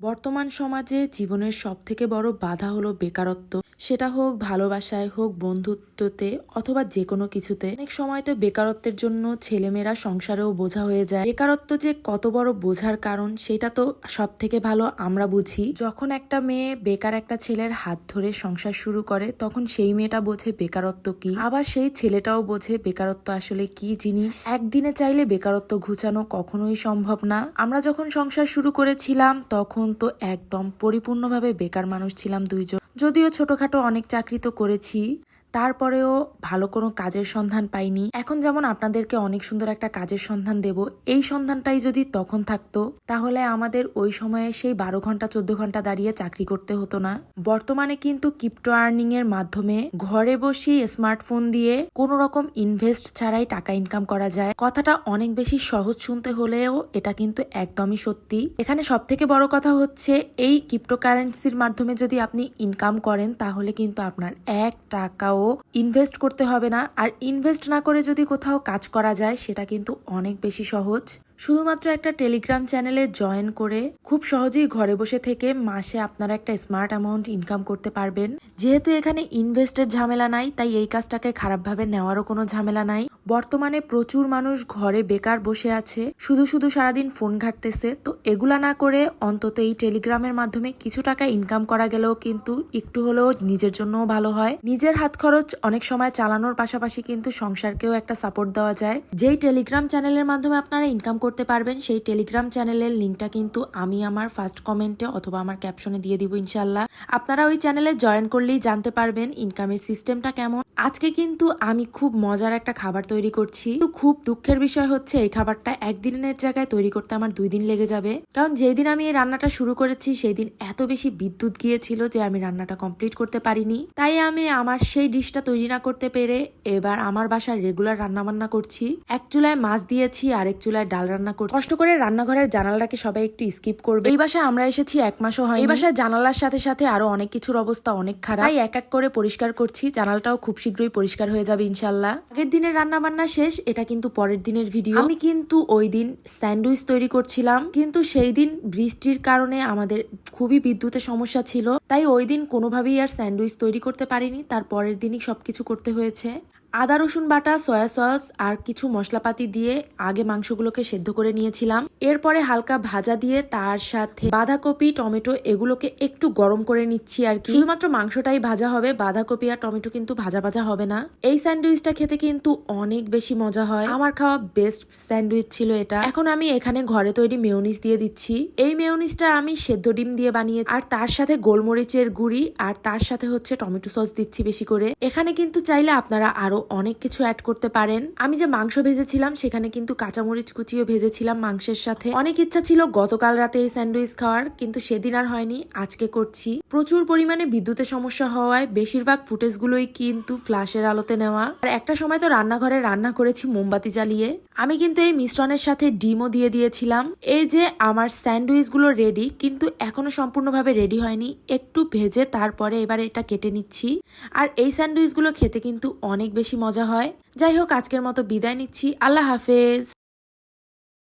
বর্তমান সমাজে জীবনের সব থেকে বড় বাধা হলো বেকারত্ব। সেটা হোক ভালোবাসায় হোক বন্ধুত্বতে অথবা যে কোনো কিছুতে। অনেক সময় তো বেকারত্বের জন্য ছেলেমেয়েরা সংসারেও বোঝা হয়ে যায়। বেকারত্ব যে কত বড় বোঝার কারণ, সেটা তো সব থেকে ভালো আমরা বুঝি। যখন একটা মেয়ে বেকার একটা ছেলের হাত ধরে সংসার শুরু করে, তখন সেই মেয়েটা বোঝে বেকারত্ব কি। আবার সেই ছেলেটাও বোঝে বেকারত্ব আসলে কি জিনিস। একদিনে চাইলে বেকারত্ব ঘুচানো কখনোই সম্ভব না। আমরা যখন সংসার শুরু করেছিলাম, তখন তো একদম পরিপূর্ণভাবে বেকার মানুষ ছিলাম দুইজন। যদিও ছোটখাটো অনেক চাকরি তো করেছি। তারপরেও ভালো কোনো কাজের সন্ধান পাইনি। এখন যেমন আপনাদেরকে অনেক সুন্দর একটা কাজের সন্ধান দেব, এই সন্ধানটাই যদি তখন থাকতো, তাহলে আমাদের ওই সময়ে সেই বারো ঘণ্টা, চোদ্দ ঘণ্টা দাঁড়িয়ে চাকরি করতে হতো না। বর্তমানে কিন্তু ক্রিপ্টো আর্নিং এর মাধ্যমে ঘরে বসে স্মার্টফোন দিয়ে কোনো রকম ইনভেস্ট ছাড়াই টাকা ইনকাম করা যায়। কথাটা অনেক বেশি সহজ শুনতে হলেও এটা কিন্তু একদমই সত্যি। এখানে সব থেকে বড় কথা হচ্ছে, এই ক্রিপ্টোকারেন্সির মাধ্যমে যদি আপনি ইনকাম করেন, তাহলে কিন্তু আপনার এক টাকাও ইনভেস্ট করতে হবে না। আর ইনভেস্ট না করে যদি কোথাও কাজ করা যায়, সেটা কিন্তু অনেক বেশি সহজ। শুধুমাত্র একটা টেলিগ্রাম চ্যানেলে জয়েন করে খুব সহজেই ঘরে বসে থেকে মাসে আপনারা একটা স্মার্ট অ্যামাউন্ট ইনকাম করতে পারবেন। যেহেতু এখানে ইনভেস্টের ঝামেলা নাই, তাই এই কাজটাকে খারাপভাবে নেওয়ারও কোনো ঝামেলা নাই। বর্তমানে প্রচুর মানুষ ঘরে বেকার বসে আছে, শুধু শুধু সারাদিন ফোন ঘাটতেছে। তো এগুলা না করে অন্তত এই টেলিগ্রামের মাধ্যমে কিছু টাকা ইনকাম করা গেলেও কিন্তু একটু হলেও নিজের জন্যও ভালো হয়। নিজের হাত খরচ অনেক সময় চালানোর পাশাপাশি কিন্তু সংসারকেও একটা সাপোর্ট দেওয়া যায়। যেই টেলিগ্রাম চ্যানেলের মাধ্যমে আপনারা ইনকাম করতে পারবেন, সেই টেলিগ্রাম চ্যানেলের লিঙ্কটা কিন্তু আমি আমার ফার্স্ট কমেন্টে অথবা আমার ক্যাপশনে দিয়ে দিব ইনশাল্লাহ আপনারা ওই চ্যানেলে জয়েন করলেই জানতে পারবেন ইনকামের সিস্টেমটা কেমন। আজকে কিন্তু আমি খুব মজার একটা খাবার তৈরি করছি। কিন্তু খুব দুঃখের বিষয় হচ্ছে, এই খাবারটা একদিনের জায়গায় তৈরি করতে আমার দুই দিন লেগে যাবে। কারণ যেই দিন আমি এই রান্নাটা শুরু করেছি সেই দিন এত বেশি বিদ্যুৎ গিয়েছিল যে আমি রান্নাটা কমপ্লিট করতে পারিনি। তাই আমি আমার সেই ডিশটা তৈরি না করতে পেরে এবার আমার বাসার রেগুলার রান্না বান্না করছি। এক চুলায় মাছ দিয়েছি আর এক চুলায় ডাল করছি। কষ্ট করে রান্নাঘরের জানালাটাকে সবাই একটু স্কিপ করবে। এই বাসায় আমরা এসেছি এক মাসও হয় এই বাসায় জানালার সাথে সাথে আরও অনেক কিছুর অবস্থা অনেক খারাপ। তাই এক এক করে পরিষ্কার করছি জানালটাও খুব শীঘ্রই পরিষ্কার হয়ে যাবে ইনশাল্লাহ। আগের দিনের রান্না বান্না শেষ এটা কিন্তু পরের দিনের ভিডিও আমি কিন্তু ওই দিন স্যান্ডউইচ তৈরি করছিলাম কিন্তু সেই দিন বৃষ্টির কারণে আমাদের খুবই বিদ্যুতের সমস্যা ছিল। তাই ওই দিন কোনোভাবেই আর স্যান্ডউইচ তৈরি করতে পারিনি তার পরের দিনই সবকিছু করতে হয়েছে। আদা, রসুন বাটা, সয়া সস আর কিছু মশলাপাতি দিয়ে আগে মাংসগুলোকে সেদ্ধ করে নিয়েছিলাম। এরপরে হালকা ভাজা দিয়ে তার সাথে বাঁধাকপি, টমেটো এগুলোকে একটু গরম করে নিচ্ছি আর কি। শুধুমাত্র মাংসটাই ভাজা হবে, বাঁধাকপি আর টমেটো কিন্তু ভাজা ভাজা হবে না। এই স্যান্ডউইচটা খেতে কিন্তু অনেক বেশি মজা হয়। আমার খাওয়া বেস্ট স্যান্ডউইচ ছিল এটা। এখন আমি এখানে ঘরে তৈরি মেয়নিজ দিয়ে দিচ্ছি। এই মেয়নিজটা আমি সেদ্ধ ডিম দিয়ে বানিয়েছি। আর তার সাথে গোলমরিচের গুঁড়ি আর তার সাথে হচ্ছে টমেটো সস দিচ্ছি বেশি করে। এখানে কিন্তু চাইলে আপনারা আরও অনেক কিছু অ্যাড করতে পারেন। আমি যে মাংস ভেজেছিলাম, সেখানে কিন্তু কাঁচামরিচ কুচিও ভেজেছিলাম মাংসের সাথে। অনেক ইচ্ছা ছিল গতকাল রাতে এই স্যান্ডউইচ খাওয়ার, কিন্তু সেদিন আর হয়নি, আজকে করছি। প্রচুর পরিমাণে বিদ্যুতের সমস্যা হওয়ায় বেশিরভাগ ফুটেজগুলোই কিন্তু ফ্ল্যাশের আলোতে নেওয়া। আর একটা সময় তো রান্নাঘরে রান্না করেছি মোমবাতি জ্বালিয়ে। আমি কিন্তু এই মিশ্রণের সাথে ডিমও দিয়ে দিয়েছিলাম। এই যে আমার স্যান্ডউইচগুলো রেডি কিন্তু এখনও সম্পূর্ণভাবে রেডি হয়নি। একটু ভেজে তারপরে এবারে এটা কেটে নিচ্ছি। আর এই স্যান্ডউইচগুলো খেতে কিন্তু অনেক বেশি মজা হয়। যাই হোক আজকের মতো বিদায় নিচ্ছি। আল্লাহ হাফেজ।